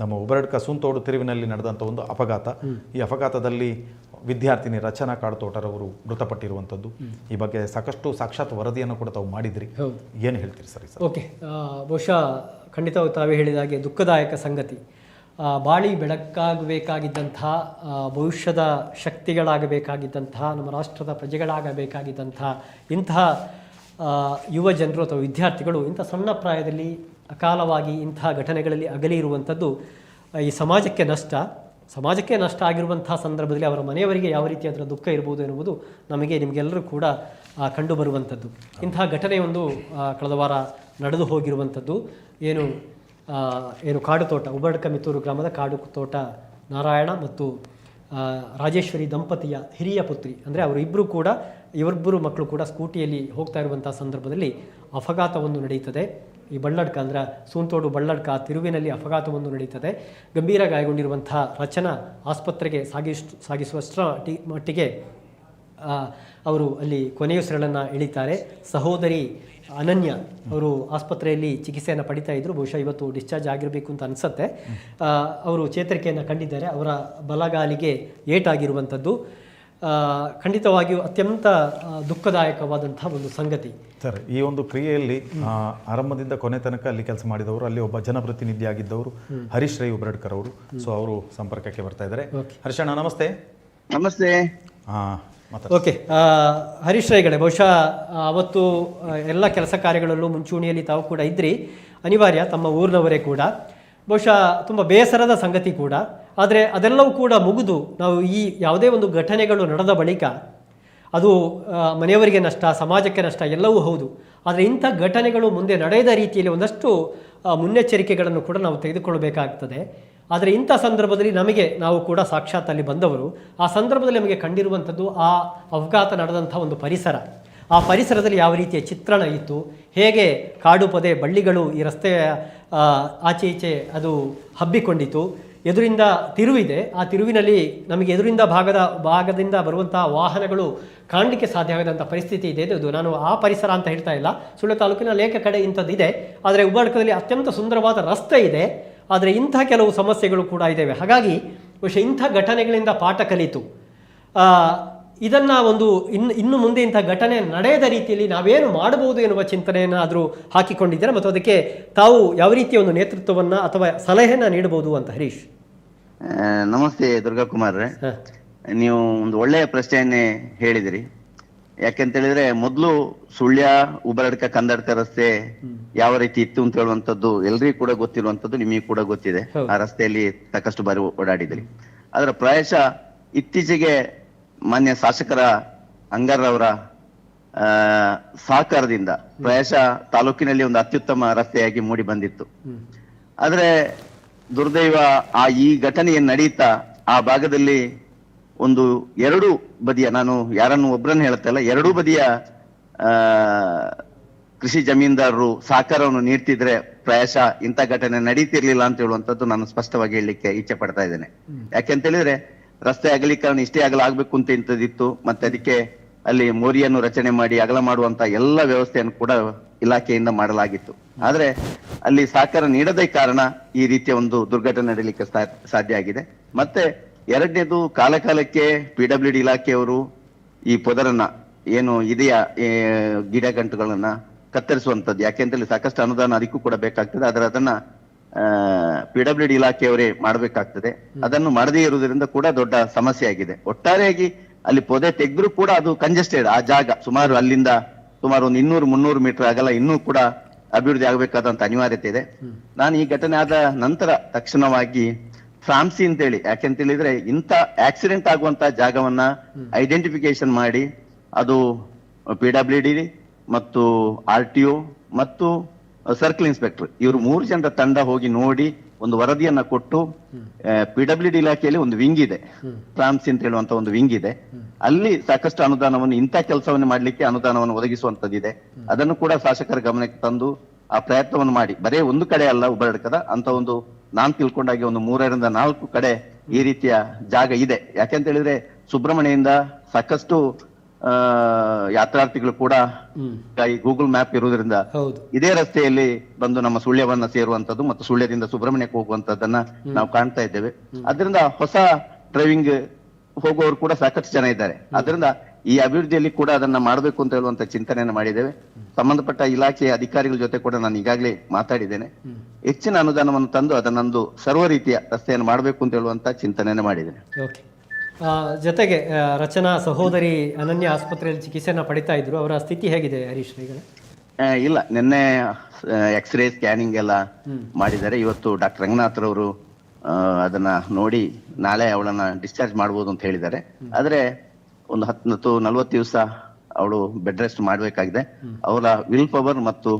ನಮ್ಮ ಉಬರಡ್ ಸುಂತೋಡು ತಿರುವಿನಲ್ಲಿ ನಡೆದಂಥ ಒಂದು ಅಪಘಾತ. ಈ ಅಪಘಾತದಲ್ಲಿ ವಿದ್ಯಾರ್ಥಿನಿ ರಚನಾ ಕಾಡ್ತೋಟರವರು ಮೃತಪಟ್ಟಿರುವಂಥದ್ದು. ಈ ಬಗ್ಗೆ ಸಾಕಷ್ಟು ಸಾಕ್ಷಾತ್ ವರದಿಯನ್ನು ಕೂಡ ತಾವು ಮಾಡಿದ್ರಿ. ಏನು ಹೇಳ್ತೀರಿ ಸರಿ ಸರ್ ಓಕೆ. ಬಹುಶಃ ಖಂಡಿತವಾಗಿ ತಾವೇ ಹೇಳಿದ ಹಾಗೆ ದುಃಖದಾಯಕ ಸಂಗತಿ. ಬಾಳಿ ಬೆಳಕಾಗಬೇಕಾಗಿದ್ದಂತಹ ಭವಿಷ್ಯದ ಶಕ್ತಿಗಳಾಗಬೇಕಾಗಿದ್ದಂತಹ ನಮ್ಮ ರಾಷ್ಟ್ರದ ಪ್ರಜೆಗಳಾಗಬೇಕಾಗಿದ್ದಂತಹ ಇಂತಹ ಯುವ ಜನರು ಅಥವಾ ವಿದ್ಯಾರ್ಥಿಗಳು ಇಂಥ ಸಣ್ಣ ಪ್ರಾಯದಲ್ಲಿ ಅಕಾಲವಾಗಿ ಇಂತಹ ಘಟನೆಗಳಲ್ಲಿ ಅಗಲಿ ಇರುವಂಥದ್ದು ಈ ಸಮಾಜಕ್ಕೆ ನಷ್ಟ. ಸಮಾಜಕ್ಕೆ ನಷ್ಟ ಆಗಿರುವಂತಹ ಸಂದರ್ಭದಲ್ಲಿ ಅವರ ಮನೆಯವರಿಗೆ ಯಾವ ರೀತಿ ಅದರ ದುಃಖ ಇರ್ಬೋದು ಎನ್ನುವುದು ನಮಗೆ ನಿಮಗೆಲ್ಲರೂ ಕೂಡ ಕಂಡು ಬರುವಂಥದ್ದು. ಇಂತಹ ಘಟನೆಯೊಂದು ಕಳೆದ ವಾರ ನಡೆದು ಹೋಗಿರುವಂಥದ್ದು. ಏನು ಏನು ಕಾಡು ತೋಟ ಉಬಡ್ಕ ಮಿತ್ತೂರು ಗ್ರಾಮದ ಕಾಡು ತೋಟ ನಾರಾಯಣ ಮತ್ತು ರಾಜೇಶ್ವರಿ ದಂಪತಿಯ ಹಿರಿಯ ಪುತ್ರಿ. ಅಂದರೆ ಅವರಿಬ್ಬರು ಕೂಡ, ಇವರಿಬ್ಬರು ಮಕ್ಕಳು ಕೂಡ ಸ್ಕೂಟಿಯಲ್ಲಿ ಹೋಗ್ತಾ ಇರುವಂಥ ಸಂದರ್ಭದಲ್ಲಿ ಅಪಘಾತವೊಂದು ನಡೆಯುತ್ತದೆ. ಈ ಬಳ್ಳಡ್ಕ ಅಂದರೆ ಸೂಂತೋಡು ಬಳ್ಳಡ್ಕ ತಿರುವಿನಲ್ಲಿ ಅಪಘಾತವೊಂದು ನಡೆಯುತ್ತದೆ. ಗಂಭೀರ ಗಾಯಗೊಂಡಿರುವಂಥ ರಚನಾ ಆಸ್ಪತ್ರೆಗೆ ಸಾಗಿಸ್ ಸಾಗಿಸುವಷ್ಟರ ಮಟ್ಟಿಗೆ ಅವರು ಅಲ್ಲಿ ಕೊನೆಯುಸಿರಳನ್ನು ಇಳಿತಾರೆ ಸಹೋದರಿ ಅನನ್ಯ ಅವರು ಆಸ್ಪತ್ರೆಯಲ್ಲಿ ಚಿಕಿತ್ಸೆಯನ್ನು ಪಡಿತಾ ಇದ್ರು. ಬಹುಶಃ ಇವತ್ತು ಡಿಸ್ಚಾರ್ಜ್ ಆಗಿರಬೇಕು ಅಂತ ಅನಿಸುತ್ತೆ. ಅವರು ಚೇತರಿಕೆಯನ್ನು ಕಂಡಿದ್ದಾರೆ. ಅವರ ಬಲಗಾಲಿಗೆ ಏಟಾಗಿರುವಂಥದ್ದು. ಖಂಡಿತವಾಗಿಯೂ ಅತ್ಯಂತ ದುಃಖದಾಯಕವಾದಂತಹ ದುಃಖದಾಯಕವಾದಂಥ ಒಂದು ಸಂಗತಿ. ಸರ್ ಈ ಒಂದು ಕ್ರಿಯೆಯಲ್ಲಿ ಆರಂಭದಿಂದ ಕೊನೆ ತನಕ ಅಲ್ಲಿ ಕೆಲಸ ಮಾಡಿದವರು ಅಲ್ಲಿ ಒಬ್ಬ ಜನಪ್ರತಿನಿಧಿ ಆಗಿದ್ದವರು ಹರೀಶ್ ರೈ ಉಬ್ರಡ್ಕರ್ ಅವರು. ಸೊ ಅವರು ಸಂಪರ್ಕಕ್ಕೆ ಬರ್ತಾ ಇದ್ದಾರೆ. ಹರ್ಷಣ್ಣ ನಮಸ್ತೆ. ನಮಸ್ತೆ. ಓಕೆ ಹರೀಶ್ ರೈಗಡೆ ಬಹುಶಃ ಅವತ್ತು ಎಲ್ಲ ಕೆಲಸ ಕಾರ್ಯಗಳಲ್ಲೂ ಮುಂಚೂಣಿಯಲ್ಲಿ ತಾವು ಕೂಡ ಇದ್ರಿ. ಅನಿವಾರ್ಯ, ತಮ್ಮ ಊರಿನವರೇ ಕೂಡ. ಬಹುಶಃ, ತುಂಬ ಬೇಸರದ ಸಂಗತಿ ಕೂಡ. ಆದರೆ, ಅದೆಲ್ಲವೂ ಕೂಡ ಮುಗಿದು ನಾವು ಈ ಯಾವುದೇ ಒಂದು ಘಟನೆಗಳು ನಡೆದ ಬಳಿಕ, ಅದು ಮನೆಯವರಿಗೆ ನಷ್ಟ, ಸಮಾಜಕ್ಕೆ ನಷ್ಟ, ಎಲ್ಲವೂ ಹೌದು. ಆದರೆ ಇಂಥ ಘಟನೆಗಳು ಮುಂದೆ ನಡೆಯದ ರೀತಿಯಲ್ಲಿ ಒಂದಷ್ಟು ಮುನ್ನೆಚ್ಚರಿಕೆಗಳನ್ನು ಕೂಡ ನಾವು ತೆಗೆದುಕೊಳ್ಳಬೇಕಾಗ್ತದೆ. ಆದರೆ ಇಂಥ ಸಂದರ್ಭದಲ್ಲಿ ನಮಗೆ ನಾವು ಕೂಡ ಸಾಕ್ಷಾತ್ ಅಲ್ಲಿ ಬಂದವರು, ಆ ಸಂದರ್ಭದಲ್ಲಿ ನಮಗೆ ಕಂಡಿರುವಂಥದ್ದು ಆ ಅಪಘಾತ ನಡೆದಂಥ ಒಂದು ಪರಿಸರ. ಆ ಪರಿಸರದಲ್ಲಿ ಯಾವ ರೀತಿಯ ಚಿತ್ರಣ ಇತ್ತು, ಹೇಗೆ ಕಾಡು ಪೊದೆ ಬಳ್ಳಿಗಳು ಈ ರಸ್ತೆಯ ಆಚೆ ಈಚೆ ಅದು ಹಬ್ಬಿಕೊಂಡಿತು ಎದುರಿಂದ ತಿರುವಿದೆ. ಆ ತಿರುವಿನಲ್ಲಿ ನಮಗೆ ಎದುರಿಂದ ಭಾಗದ, ಭಾಗದಿಂದ ಬರುವಂತಹ ವಾಹನಗಳು ಕಾಣಲಿಕ್ಕೆ ಸಾಧ್ಯ ಆಗದಂಥ ಪರಿಸ್ಥಿತಿ ಇದೆ. ಅದು ನಾನು ಆ ಪರಿಸರ ಅಂತ ಹೇಳ್ತಾ ಇಲ್ಲ. ಸುಳ್ಳು ತಾಲೂಕಿನ ಅನೇಕ ಕಡೆ ಇಂಥದ್ದಿದೆ ಆದರೆ ಉಬ್ಬಾಡ್ಕದಲ್ಲಿ ಅತ್ಯಂತ ಸುಂದರವಾದ ರಸ್ತೆ ಇದೆ. ಆದರೆ ಇಂಥ ಕೆಲವು ಸಮಸ್ಯೆಗಳು ಕೂಡ ಇದ್ದಾವೆ ಹಾಗಾಗಿ ಬಹುಶಃ ಇಂಥ ಘಟನೆಗಳಿಂದ ಪಾಠ ಕಲಿತು ಇದನ್ನು ಒಂದು ಇನ್ನು ಇನ್ನು ಮುಂದೆ ಇಂಥ ಘಟನೆ ನಡೆಯದ ರೀತಿಯಲ್ಲಿ ನಾವೇನು ಮಾಡಬಹುದು ಎನ್ನುವ ಚಿಂತನೆಯನ್ನು ಆದರೂ ಹಾಕಿಕೊಂಡಿದ್ದಾರೆ. ಮತ್ತು ಅದಕ್ಕೆ ತಾವು ಯಾವ ರೀತಿಯ ಒಂದು ನೇತೃತ್ವವನ್ನು ಅಥವಾ ಸಲಹೆಯನ್ನು ನೀಡಬಹುದು ಅಂತ ಹರೀಶ್? ನಮಸ್ತೆ ದುರ್ಗಾ ಕುಮಾರ್ರೆ ಹ. ನೀವು ಒಂದು ಒಳ್ಳೆಯ ಪ್ರಶ್ನೆಯನ್ನೇ ಹೇಳಿದಿರಿ. ಯಾಕೆಂತ ಹೇಳಿದ್ರೆ ಮೊದಲು ಸುಳ್ಯ ಉಬರಡ್ಕ ಕಂದಡ್ಕ ರಸ್ತೆ ಯಾವ ರೀತಿ ಇತ್ತು ಅಂತ ಹೇಳುವಂತದ್ದು ಎಲ್ರಿಗೂ ಕೂಡ ಗೊತ್ತಿರುವಂತದ್ದು ನಿಮಗೆ ಕೂಡ ಗೊತ್ತಿದೆ. ಆ ರಸ್ತೆಯಲ್ಲಿ ಸಾಕಷ್ಟು ಬಾರಿ ಓಡಾಡಿದ್ರಿ. ಅದರ ಪ್ರಾಯಶ ಇತ್ತೀಚೆಗೆ ಮಾನ್ಯ ಶಾಸಕರ ಅಂಗಾರವರ ಆ, ಸಹಕಾರದಿಂದ ಪ್ರಾಯಶ ತಾಲೂಕಿನಲ್ಲಿ ಒಂದು ಅತ್ಯುತ್ತಮ ರಸ್ತೆಯಾಗಿ ಮೂಡಿ ಬಂದಿತ್ತು. ಆದ್ರೆ ದುರ್ದೈವ ಆ ಈ ಘಟನೆ ಏನ್ ನಡೀತಾ ಆ ಭಾಗದಲ್ಲಿ ಒಂದು ಎರಡು ಬದಿಯ ನಾನು ಯಾರನ್ನು ಒಬ್ಬರನ್ನು ಹೇಳ್ತಾ ಇಲ್ಲ ಎರಡೂ ಬದಿಯ ಆ ಕೃಷಿ ಜಮೀನ್ದಾರರು ಸಹಕಾರವನ್ನು ನೀಡ್ತಿದ್ರೆ ಪ್ರಾಯಶಃ ಇಂಥ ಘಟನೆ ನಡೀತಿರ್ಲಿಲ್ಲ ಅಂತ ಹೇಳುವಂಥದ್ದು ನಾನು ಸ್ಪಷ್ಟವಾಗಿ ಹೇಳಲಿಕ್ಕೆ ಇಚ್ಛೆ ಪಡ್ತಾ ಇದ್ದೇನೆ. ಯಾಕೆಂತ ಹೇಳಿದ್ರೆ ರಸ್ತೆ ಅಗಲೀಕರಣ ಇಷ್ಟೇ ಅಗಲ ಆಗ್ಬೇಕು ಅಂತ ಇಂಥದ್ದಿತ್ತು ಮತ್ತೆ ಅದಕ್ಕೆ ಅಲ್ಲಿ ಮೋರಿಯನ್ನು ರಚನೆ ಮಾಡಿ ಅಗಲ ಮಾಡುವಂತ ಎಲ್ಲ ವ್ಯವಸ್ಥೆಯನ್ನು ಕೂಡ ಇಲಾಖೆಯಿಂದ ಮಾಡಲಾಗಿತ್ತು. ಆದ್ರೆ ಅಲ್ಲಿ ಸಹಕಾರ ನೀಡದೇ ಕಾರಣ ಈ ರೀತಿಯ ಒಂದು ದುರ್ಘಟನೆ ನಡೀಲಿಕ್ಕೆ ಸಾಧ್ಯ ಆಗಿದೆ. ಮತ್ತೆ ಎರಡನೇದು ಕಾಲಕಾಲಕ್ಕೆ ಪಿ ಡಬ್ಲ್ಯೂ ಡಿ ಇಲಾಖೆಯವರು ಈ ಪೊದರನ್ನ ಏನು ಇದೆಯಾ ಗಿಡ ಗಂಟುಗಳನ್ನ ಕತ್ತರಿಸುವಂತದ್ದು ಯಾಕೆಂತೇಳಿ ಸಾಕಷ್ಟು ಅನುದಾನ ಅದಕ್ಕೂ ಕೂಡ ಬೇಕಾಗ್ತದೆ. ಆದ್ರೆ ಅದನ್ನ ಪಿ ಡಬ್ಲ್ಯೂ ಡಿ ಇಲಾಖೆಯವರೇ ಮಾಡಬೇಕಾಗ್ತದೆ. ಅದನ್ನು ಮಾಡದೇ ಇರುವುದರಿಂದ ಕೂಡ ದೊಡ್ಡ ಸಮಸ್ಯೆ ಆಗಿದೆ ಒಟ್ಟಾರೆಯಾಗಿ ಅಲ್ಲಿ ಪೊದೆ ತೆಗೆದ್ರೂ ಕೂಡ ಅದು ಕಂಜೆಸ್ಟೆಡ್ ಆ ಜಾಗ ಸುಮಾರು ಅಲ್ಲಿಂದ ಸುಮಾರು ಒಂದು ಇನ್ನೂರು ಮುನ್ನೂರು ಮೀಟರ್ ಆಗಲ್ಲ ಇನ್ನೂ ಕೂಡ ಅಭಿವೃದ್ಧಿ ಆಗಬೇಕಾದಂತ ಅನಿವಾರ್ಯತೆ ಇದೆ. ನಾನು ಈ ಘಟನೆ ಆದ ನಂತರ ತಕ್ಷಣವಾಗಿ ಫ್ರಾಮ್ಸಿ ಅಂತೇಳಿ. ಯಾಕೆಂತ ಹೇಳಿದ್ರೆ ಇಂಥ ಆಕ್ಸಿಡೆಂಟ್ ಆಗುವಂತ ಜಾಗವನ್ನ ಐಡೆಂಟಿಫಿಕೇಶನ್ ಮಾಡಿ ಅದು ಪಿ ಡಬ್ಲ್ಯೂ ಡಿ ಮತ್ತು ಆರ್ ಟಿ ಮತ್ತು ಸರ್ಕಲ್ ಇನ್ಸ್ಪೆಕ್ಟರ್ ಇವರು ಮೂರು ಜನರ ತಂಡ ಹೋಗಿ ನೋಡಿ ಒಂದು ವರದಿಯನ್ನ ಕೊಟ್ಟು ಪಿ ಡಬ್ಲ್ಯೂ ಡಿ ಇಲಾಖೆಯಲ್ಲಿ ಒಂದು ವಿಂಗ್ ಇದೆ. ಫ್ರಾಮ್ಸಿ ಅಂತ ಹೇಳುವಂತ ಒಂದು ವಿಂಗ್ ಇದೆ. ಅಲ್ಲಿ ಸಾಕಷ್ಟು ಅನುದಾನವನ್ನು ಇಂಥ ಕೆಲಸವನ್ನು ಮಾಡಲಿಕ್ಕೆ ಅನುದಾನವನ್ನು ಒದಗಿಸುವಂತದ್ದಿದೆ ಅದನ್ನು ಕೂಡ ಶಾಸಕರ ಗಮನಕ್ಕೆ ತಂದು ಆ ಪ್ರಯತ್ನವನ್ನು ಮಾಡಿ. ಬರೇ ಒಂದು ಕಡೆ ಅಲ್ಲ ಉಬರಡ್ಕದ ಅಂತ ಒಂದು ನಾನ್ ತಿಳ್ಕೊಂಡಾಗೆ ಒಂದು ಮೂರರಿಂದ ನಾಲ್ಕು ಕಡೆ ಈ ರೀತಿಯ ಜಾಗ ಇದೆ. ಯಾಕೆಂತ ಹೇಳಿದ್ರೆ ಸುಬ್ರಹ್ಮಣ್ಯದಿಂದ ಸಾಕಷ್ಟು ಆ, ಯಾತ್ರಾರ್ಥಿಗಳು ಕೂಡ ಈ ಗೂಗಲ್ ಮ್ಯಾಪ್ ಇರುವುದರಿಂದ ಇದೇ ರಸ್ತೆಯಲ್ಲಿ ಬಂದು ನಮ್ಮ ಸುಳ್ಯವನ್ನ ಸೇರುವಂತದ್ದು ಮತ್ತು ಸುಳ್ಯದಿಂದ ಸುಬ್ರಹ್ಮಣ್ಯಕ್ಕೆ ಹೋಗುವಂತದ್ದನ್ನ ನಾವು ಕಾಣ್ತಾ ಇದ್ದೇವೆ. ಅದರಿಂದ ಹೊಸ ಡ್ರೈವಿಂಗ್ ಹೋಗುವವರು ಕೂಡ ಸಾಕಷ್ಟು ಜನ ಇದ್ದಾರೆ. ಅದರಿಂದ ಈ ಅಭಿವೃದ್ಧಿಯಲ್ಲಿ ಕೂಡ ಅದನ್ನ ಮಾಡಬೇಕು ಅಂತ ಹೇಳುವಂತ ಚಿಂತನೆಯನ್ನು ಮಾಡಿದ್ದೇವೆ. ಸಂಬಂಧಪಟ್ಟ ಇಲಾಖೆಯ ಅಧಿಕಾರಿಗಳ ಜೊತೆ ಕೂಡ ನಾನು ಈಗಾಗಲೇ ಮಾತಾಡಿದ್ದೇನೆ. ಹೆಚ್ಚಿನ ಅನುದಾನವನ್ನು ತಂದು ಅದನ್ನೊಂದು ಸರ್ವ ರೀತಿಯ ರಸ್ತೆಯನ್ನು ಮಾಡಬೇಕು ಅಂತ ಹೇಳುವಂತ ಚಿಂತನೆಯನ್ನು ಮಾಡಿದ್ದೇನೆ. ಜೊತೆಗೆ ರಚನಾ ಸಹೋದರಿ ಅನನ್ಯ ಆಸ್ಪತ್ರೆಯಲ್ಲಿ ಚಿಕಿತ್ಸೆಯನ್ನು ಪಡಿತಾ ಇದ್ರು. ಅವರ ಸ್ಥಿತಿ ಹೇಗಿದೆ ಹರೀಶ್ ಇಲ್ಲ. ನಿನ್ನೆ ಎಕ್ಸ್ರೇ ಸ್ಕ್ಯಾನಿಂಗ್ ಎಲ್ಲ ಮಾಡಿದ್ದಾರೆ. ಇವತ್ತು ಡಾಕ್ಟರ್ ರಂಗನಾಥ್ ರವರು ಆ, ಅದನ್ನ ನೋಡಿ ನಾಳೆ ಅವಳನ್ನ ಡಿಸ್ಚಾರ್ಜ್ ಮಾಡ್ಬೋದು ಅಂತ ಹೇಳಿದ್ದಾರೆ. ಆದ್ರೆ ಒಂದು ಹತ್ತು ನಲ್ವತ್ತು ದಿವಸ ಅವಳು ಬೆಡ್ ರೆಸ್ಟ್ ಮಾಡಬೇಕಾಗಿದೆ. ಅವಳ ವಿಲ್ ಪವರ್ ಮತ್ತು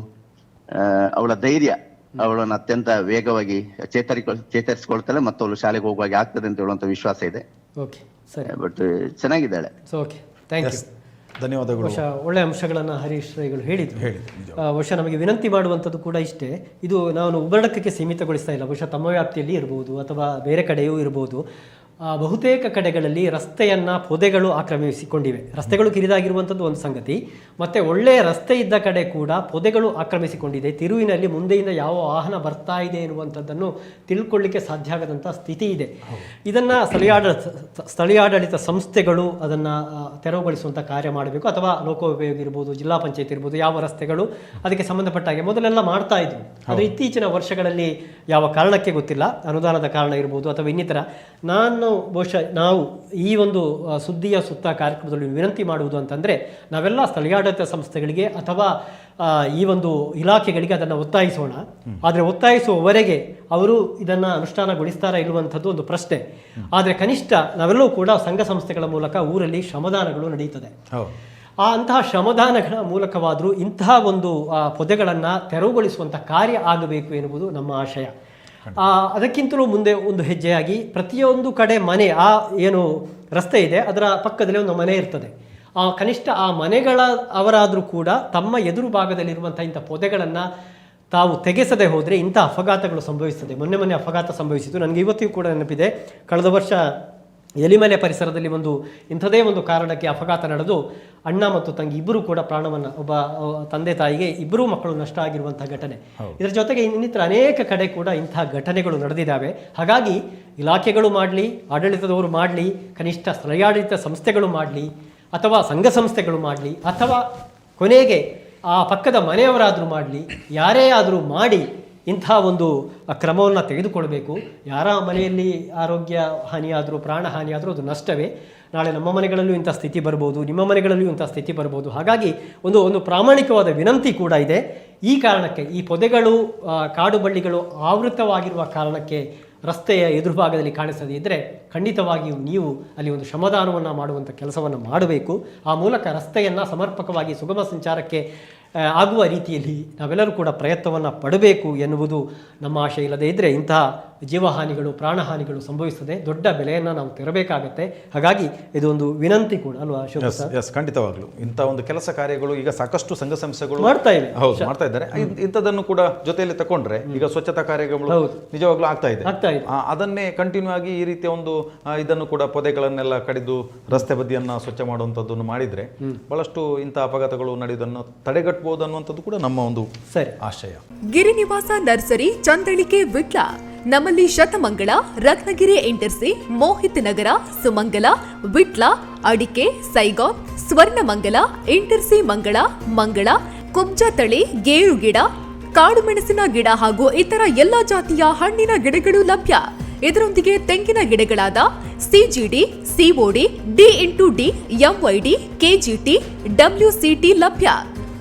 ಅವಳ ಧೈರ್ಯ ಅವಳನ್ನು ಅತ್ಯಂತ ವೇಗವಾಗಿ ಚೇತರಿ ಚೇತರಿಸಿಕೊಳ್ತಾಳೆ ಮತ್ತು ಅವಳು ಶಾಲೆಗೆ ಹೋಗುವಾಗ ಆಗ್ತದೆ ಅಂತ ಹೇಳುವಂತ ವಿಶ್ವಾಸ ಇದೆ. ಓಕೆ ಸರಿ. ಬಟ್ ಚೆನ್ನಾಗಿದ್ದಾಳೆ. ಸೊ ಓಕೆ ಥ್ಯಾಂಕ್ ಯು ಧನ್ಯವಾದಗಳು. ಒಳ್ಳೆಯ ಒಳ್ಳೆ ಅಂಶಗಳನ್ನು ಹರೀಶ್ ರೈಗಳು ಹೇಳಿದ್ರು. ವರ್ಷ ನಮಗೆ ವಿನಂತಿ ಮಾಡುವಂಥದ್ದು ಕೂಡ ಇಷ್ಟೇ. ಇದು ನಾನು ಉಬರಡಕಕ್ಕೆ ಸೀಮಿತಗೊಳಿಸ್ತಾ ಇಲ್ಲ. ಬಹುಶಃ ತಮ್ಮ ವ್ಯಾಪ್ತಿಯಲ್ಲಿ ಇರ್ಬೋದು ಅಥವಾ ಬೇರೆ ಕಡೆಯೂ ಇರ್ಬೋದು. ಆ, ಬಹುತೇಕ ಕಡೆಗಳಲ್ಲಿ ರಸ್ತೆಯನ್ನು ಪೊದೆಗಳು ಆಕ್ರಮಿಸಿಕೊಂಡಿವೆ. ರಸ್ತೆಗಳು ಕಿರಿದಾಗಿರುವಂಥದ್ದು ಒಂದು ಸಂಗತಿ. ಮತ್ತು ಒಳ್ಳೆಯ ರಸ್ತೆ ಇದ್ದ ಕಡೆ ಕೂಡ ಪೊದೆಗಳು ಆಕ್ರಮಿಸಿಕೊಂಡಿದೆ. ತಿರುವಿನಲ್ಲಿ ಮುಂದೆಯಿಂದ ಯಾವ ವಾಹನ ಬರ್ತಾ ಇದೆ ಎನ್ನುವಂಥದ್ದನ್ನು ತಿಳ್ಕೊಳ್ಳಿಕ್ಕೆ ಸಾಧ್ಯ ಆಗದಂಥ ಸ್ಥಿತಿ ಇದೆ. ಇದನ್ನು ಸ್ಥಳೀಯಾಡಳಿತ ಸ್ಥಳೀಯಾಡಳಿತ ಸಂಸ್ಥೆಗಳು ಅದನ್ನು ತೆರವುಗೊಳಿಸುವಂಥ ಕಾರ್ಯ ಮಾಡಬೇಕು. ಅಥವಾ ಲೋಕೋಪಯೋಗಿ ಇರ್ಬೋದು ಜಿಲ್ಲಾ ಪಂಚಾಯತ್ ಇರ್ಬೋದು ಯಾವ ರಸ್ತೆಗಳು ಅದಕ್ಕೆ ಸಂಬಂಧಪಟ್ಟ ಹಾಗೆ ಮೊದಲೆಲ್ಲ ಮಾಡ್ತಾ ಇದ್ವಿ. ಆದರೆ ಇತ್ತೀಚಿನ ವರ್ಷಗಳಲ್ಲಿ ಯಾವ ಕಾರಣಕ್ಕೆ ಗೊತ್ತಿಲ್ಲ. ಅನುದಾನದ ಕಾರಣ ಇರ್ಬೋದು ಅಥವಾ ಇನ್ನಿತರ. ನಾನು ಬಹುಶಃ ನಾವು ಈ ಒಂದು ಸುದ್ದಿಯ ಸುತ್ತ ಕಾರ್ಯಕ್ರಮದಲ್ಲಿ ವಿನಂತಿ ಮಾಡುವುದು ಅಂತಂದರೆ ನಾವೆಲ್ಲ ಸ್ಥಳೀಯಾಡಳಿತ ಸಂಸ್ಥೆಗಳಿಗೆ ಅಥವಾ ಈ ಒಂದು ಇಲಾಖೆಗಳಿಗೆ ಅದನ್ನು ಒತ್ತಾಯಿಸೋಣ. ಆದರೆ ಒತ್ತಾಯಿಸುವವರೆಗೆ ಅವರು ಇದನ್ನು ಅನುಷ್ಠಾನಗೊಳಿಸ್ತಾರಾ ಇರುವಂಥದ್ದು ಒಂದು ಪ್ರಶ್ನೆ. ಆದರೆ ಕನಿಷ್ಠ ನಾವೆಲ್ಲೂ ಕೂಡ ಸಂಘ ಸಂಸ್ಥೆಗಳ ಮೂಲಕ ಊರಲ್ಲಿ ಶ್ರಮದಾನಗಳು ನಡೆಯುತ್ತದೆ. ಆ ಅಂತಹ ಶ್ರಮದಾನಗಳ ಮೂಲಕವಾದರೂ ಇಂತಹ ಒಂದು ಪೊದೆಗಳನ್ನು ತೆರವುಗೊಳಿಸುವಂಥ ಕಾರ್ಯ ಆಗಬೇಕು ಎನ್ನುವುದು ನಮ್ಮ ಆಶಯ. ಅದಕ್ಕಿಂತಲೂ ಮುಂದೆ ಒಂದು ಹೆಜ್ಜೆಯಾಗಿ ಪ್ರತಿಯೊಂದು ಕಡೆ ಮನೆ, ಆ ಏನು ರಸ್ತೆ ಇದೆ, ಅದರ ಪಕ್ಕದಲ್ಲಿ ಒಂದು ಮನೆ ಇರ್ತದೆ. ಆ ಕನಿಷ್ಠ ಆ ಮನೆಗಳ ಅವರಾದರೂ ಕೂಡ ತಮ್ಮ ಎದುರು ಭಾಗದಲ್ಲಿರುವಂಥ ಇಂಥ ಪೊದೆಗಳನ್ನು ತಾವು ತೆಗೆಸದೆ ಹೋದರೆ ಇಂಥ ಅಪಘಾತಗಳು ಸಂಭವಿಸ್ತದೆ. ಮೊನ್ನೆ ಮೊನ್ನೆ ಅಪಘಾತ ಸಂಭವಿಸಿತು ನನಗೆ ಇವತ್ತಿಗೂ ಕೂಡ ನೆನಪಿದೆ. ಕಳೆದ ವರ್ಷ ಎಲಿಮಲೆ ಪರಿಸರದಲ್ಲಿ ಒಂದು ಇಂಥದೇ ಒಂದು ಕಾರಣಕ್ಕೆ ಅಪಘಾತ ನಡೆದು ಅಣ್ಣ ಮತ್ತು ತಂಗಿ ಇಬ್ಬರು ಕೂಡ ಪ್ರಾಣವನ್ನು ಒಬ್ಬ ತಂದೆ ತಾಯಿಗೆ ಇಬ್ಬರೂ ಮಕ್ಕಳು ನಷ್ಟ ಆಗಿರುವಂತಹ ಘಟನೆ. ಇದರ ಜೊತೆಗೆ ಇನ್ನಿತರ ಅನೇಕ ಕಡೆ ಕೂಡ ಇಂತಹ ಘಟನೆಗಳು ನಡೆದಿದ್ದಾವೆ. ಹಾಗಾಗಿ ಇಲಾಖೆಗಳು ಮಾಡಲಿ ಆಡಳಿತದವರು ಮಾಡಲಿ ಕನಿಷ್ಠ ಸ್ಥಳೀಯಾಡಳಿತ ಸಂಸ್ಥೆಗಳು ಮಾಡಲಿ ಅಥವಾ ಸಂಘ ಸಂಸ್ಥೆಗಳು ಮಾಡಲಿ ಅಥವಾ ಕೊನೆಗೆ ಆ ಪಕ್ಕದ ಮನೆಯವರಾದರೂ ಮಾಡಲಿ ಯಾರೇ ಆದರೂ ಮಾಡಿ ಇಂಥ ಒಂದು ಕ್ರಮವನ್ನು ತೆಗೆದುಕೊಳ್ಬೇಕು. ಯಾರ ಮನೆಯಲ್ಲಿ ಆರೋಗ್ಯ ಹಾನಿಯಾದರೂ, ಪ್ರಾಣ ಹಾನಿಯಾದರೂ ಅದು ನಷ್ಟವೇ. ನಾಳೆ ನಮ್ಮ ಮನೆಗಳಲ್ಲೂ ಇಂಥ ಸ್ಥಿತಿ ಬರ್ಬೋದು, ನಿಮ್ಮ ಮನೆಗಳಲ್ಲೂ ಇಂಥ ಸ್ಥಿತಿ ಬರ್ಬೋದು. ಹಾಗಾಗಿ ಒಂದು ಒಂದು ಪ್ರಾಮಾಣಿಕವಾದ ವಿನಂತಿ ಕೂಡ ಇದೆ. ಈ ಕಾರಣಕ್ಕೆ, ಈ ಪೊದೆಗಳು ಕಾಡು ಬಳ್ಳಿಗಳು ಆವೃತವಾಗಿರುವ ಕಾರಣಕ್ಕೆ ರಸ್ತೆಯ ಎದುರುಭಾಗದಲ್ಲಿ ಕಾಣಿಸದೇ ಇದ್ದರೆ ಖಂಡಿತವಾಗಿಯೂ ನೀವು ಅಲ್ಲಿ ಒಂದು ಶ್ರಮದಾನವನ್ನು ಮಾಡುವಂಥ ಕೆಲಸವನ್ನು ಮಾಡಬೇಕು. ಆ ಮೂಲಕ ರಸ್ತೆಯನ್ನು ಸಮರ್ಪಕವಾಗಿ ಸುಗಮ ಸಂಚಾರಕ್ಕೆ ಆಗುವ ರೀತಿಯಲ್ಲಿ ನಾವೆಲ್ಲರೂ ಕೂಡ ಪ್ರಯತ್ನವನ್ನು ಪಡಬೇಕು ಎನ್ನುವುದು ನಮ್ಮ ಆಶೆ ಇಲ್ಲದೇ ಇದ್ದರೆ ಇಂತಹ ಜೀವಹಾನಿಗಳು ಪ್ರಾಣಹಾನಿಗಳು ಸಂಭವಿಸ್ತದೆ. ದೊಡ್ಡ ಬೆಲೆಯನ್ನು ನಾವು ತೆರಬೇಕಾಗತ್ತೆ. ಹಾಗಾಗಿ ಇದೊಂದು ವಿನಂತಿ ಕೂಡ ಅಲ್ವಾ ಅಶೋಕ್ ಎಸ್ ಖಂಡಿತವಾಗ್ಲು. ಇಂಥ ಒಂದು ಕೆಲಸ ಕಾರ್ಯಗಳು ಈಗ ಸಾಕಷ್ಟು ಸಂಘ ಸಂಸ್ಥೆಗಳು ಮಾಡ್ತಾ ಇವೆ. ಹೌದು ಮಾಡ್ತಾ ಇದ್ದಾರೆ. ಇಂಥದನ್ನು ಕೂಡ ಜೊತೆಯಲ್ಲಿ ತಗೊಂಡ್ರೆ ಈಗ ಸ್ವಚ್ಛತಾ ಕಾರ್ಯಗಳು ಹೌದು. ನಿಜವಾಗ್ಲೂ ಆಗ್ತಾ ಇದೆ. ಆಗ್ತಾ ಇದೆ. ಅದನ್ನೇ ಕಂಟಿನ್ಯೂ ಆಗಿ ಈ ರೀತಿಯ ಒಂದು ಇದನ್ನು ಕೂಡ ಪೊದೆಗಳನ್ನೆಲ್ಲ ಕಡಿದು ರಸ್ತೆ ಬದಿಯನ್ನ ಸ್ವಚ್ಛ ಮಾಡುವಂಥದ್ದನ್ನು ಮಾಡಿದ್ರೆ ಬಹಳಷ್ಟು ಇಂಥ ಅಪಘಾತಗಳು ನಡೆಯುವುದನ್ನು ತಡೆಗಟ್ಟಬಹುದು ಅನ್ನುವಂಥದ್ದು ಕೂಡ ನಮ್ಮ ಒಂದು ಸರಿ. ಆಶಯ. ಗಿರಿನಿವಾಸ ನರ್ಸರಿ ಚಂದ್ರಳಿಕೆ ವಿಟ್ಲ. ನಮ್ಮಲ್ಲಿ ಶತಮಂಗಳ, ರತ್ನಗಿರಿ ಇಂಟರ್ಸಿ, ಮೋಹಿತ್ ನಗರ, ಸುಮಂಗಲ, ವಿಟ್ಲ, ಅಡಿಕೆ ಸೈಗಾನ್ ಸ್ವರ್ಣಮಂಗಲ, ಇಂಟರ್ಸಿ ಮಂಗಳ ಮಂಗಳ ಕುಬ್ಜ ತಳಿ ಗೇರು ಗಿಡ ಕಾಡು ಗಿಡ ಹಾಗೂ ಇತರ ಎಲ್ಲಾ ಜಾತಿಯ ಹಣ್ಣಿನ ಗಿಡಗಳು ಲಭ್ಯ. ಇದರೊಂದಿಗೆ ತೆಂಗಿನ ಗಿಡಗಳಾದ CGD COD D into D MYD KGT WCT ಲಭ್ಯ.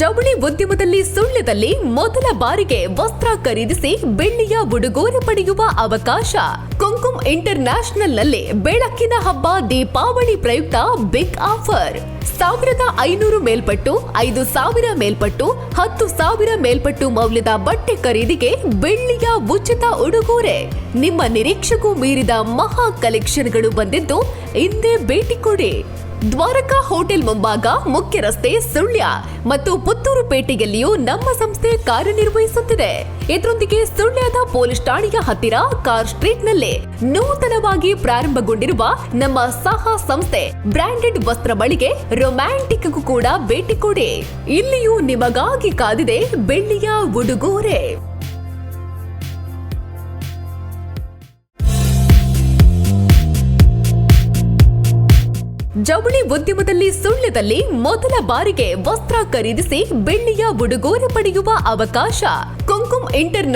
ಜವಳಿ ಉದ್ಯಮದಲ್ಲಿ ಸುಳ್ಯದಲ್ಲಿ ಮೊದಲ ಬಾರಿಗೆ ವಸ್ತ್ರ ಖರೀದಿಸಿ ಬೆಳ್ಳಿಯ ಉಡುಗೊರೆ ಪಡೆಯುವ ಅವಕಾಶ. ಕುಂಕುಮ್ ಇಂಟರ್ ಬೆಳಕಿನ ಹಬ್ಬ ದೀಪಾವಳಿ ಪ್ರಯುಕ್ತ ಬಿಗ್ ಆಫರ್. ಸಾವಿರದ ಐನೂರು ಮೇಲ್ಪಟ್ಟು, ಐದು ಸಾವಿರ ಮೇಲ್ಪಟ್ಟು, ಹತ್ತು ಸಾವಿರ ಮೇಲ್ಪಟ್ಟು ಮೌಲ್ಯದ ಬಟ್ಟೆ ಖರೀದಿಗೆ ಬೆಳ್ಳಿಯ ಉಚಿತ ಉಡುಗೊರೆ. ನಿಮ್ಮ ನಿರೀಕ್ಷೆಗೂ ಮೀರಿದ ಮಹಾ ಕಲೆಕ್ಷನ್ಗಳು ಬಂದಿದ್ದು, ಹಿಂದೆ ಭೇಟಿ ಕೊಡಿ. ದ್ವಾರಕಾ ಹೋಟೆಲ್ ಮುಂಭಾಗ ಮುಖ್ಯ ರಸ್ತೆ ಸುಳ್ಯ ಮತ್ತು ಪುತ್ತೂರು ಪೇಟೆಯಲ್ಲಿಯೂ ನಮ್ಮ ಸಂಸ್ಥೆ ಕಾರ್ಯನಿರ್ವಹಿಸುತ್ತಿದೆ. ಇದರೊಂದಿಗೆ ಸುಳ್ಯದ ಪೊಲೀಸ್ ಠಾಣೆಯ ಹತ್ತಿರ ಕಾರ್ ಸ್ಟ್ರೀಟ್ನಲ್ಲಿ ನೂತನವಾಗಿ ಪ್ರಾರಂಭಗೊಂಡಿರುವ ನಮ್ಮ ಸಹ ಸಂಸ್ಥೆ ಬ್ರಾಂಡೆಡ್ ವಸ್ತ್ರ ಮಳಿಗೆ ರೊಮ್ಯಾಂಟಿಕ್ ಕೂಡ ಭೇಟಿ ಕೊಡಿ. ಇಲ್ಲಿಯೂ ನಿಮಗಾಗಿ ಕಾದಿದೆ ಬೆಳ್ಳಿಯ ಉಡುಗೊರೆ. ಜವಳಿ ಉದ್ಯಮದಲ್ಲಿ ಸುಳ್ಯದಲ್ಲಿ ಮೊದಲ ಬಾರಿಗೆ ವಸ್ತ್ರ ಖರೀದಿಸಿ ಬೆಳ್ಳಿಯ ಉಡುಗೊರೆ ಪಡೆಯುವ ಅವಕಾಶ. ಕುಂಕುಮ್ ಇಂಟರ್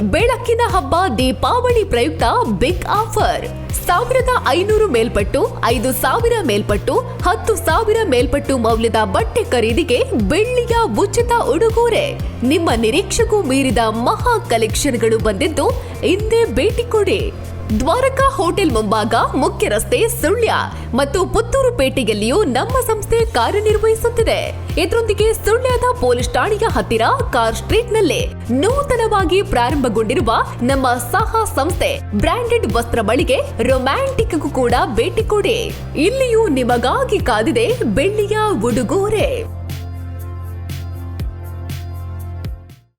ಬೆಳಕಿನ ಹಬ್ಬ ದೀಪಾವಳಿ ಪ್ರಯುಕ್ತ ಬಿಗ್ ಆಫರ್. ಸಾವಿರದ ಐನೂರು ಮೇಲ್ಪಟ್ಟು, ಐದು ಸಾವಿರ ಮೇಲ್ಪಟ್ಟು, ಹತ್ತು ಸಾವಿರ ಮೇಲ್ಪಟ್ಟು ಮೌಲ್ಯದ ಬಟ್ಟೆ ಖರೀದಿಗೆ ಬೆಳ್ಳಿಯ ಉಚಿತ ಉಡುಗೊರೆ. ನಿಮ್ಮ ನಿರೀಕ್ಷೆಗೂ ಮೀರಿದ ಮಹಾ ಕಲೆಕ್ಷನ್ಗಳು ಬಂದಿದ್ದು ಹಿಂದೆ ಭೇಟಿ ಕೊಡಿ. ದ್ವಾರಕಾ ಹೋಟೆಲ್ ಮುಂಭಾಗ ಮುಖ್ಯ ರಸ್ತೆ ಸುಳ್ಯ ಮತ್ತು ಪುತ್ತೂರು ಪೇಟೆಯಲ್ಲಿಯೂ ನಮ್ಮ ಸಂಸ್ಥೆ ಕಾರ್ಯನಿರ್ವಹಿಸುತ್ತಿದೆ. ಇದರೊಂದಿಗೆ ಸುಳ್ಯದ ಪೊಲೀಸ್ ಠಾಣೆಯ ಹತ್ತಿರ ಕಾರ್ ಸ್ಟ್ರೀಟ್ನಲ್ಲಿ ನೂತನವಾಗಿ ಪ್ರಾರಂಭಗೊಂಡಿರುವ ನಮ್ಮ ಸಹ ಸಂಸ್ಥೆ ಬ್ರಾಂಡೆಡ್ ವಸ್ತ್ರ ಮಳಿಗೆ ರೊಮ್ಯಾಂಟಿಕ್ ಕೂಡ ಭೇಟಿ ಕೊಡಿ. ಇಲ್ಲಿಯೂ ನಿಮಗಾಗಿ ಕಾದಿದೆ ಬೆಳ್ಳಿಯ ಉಡುಗೊರೆ.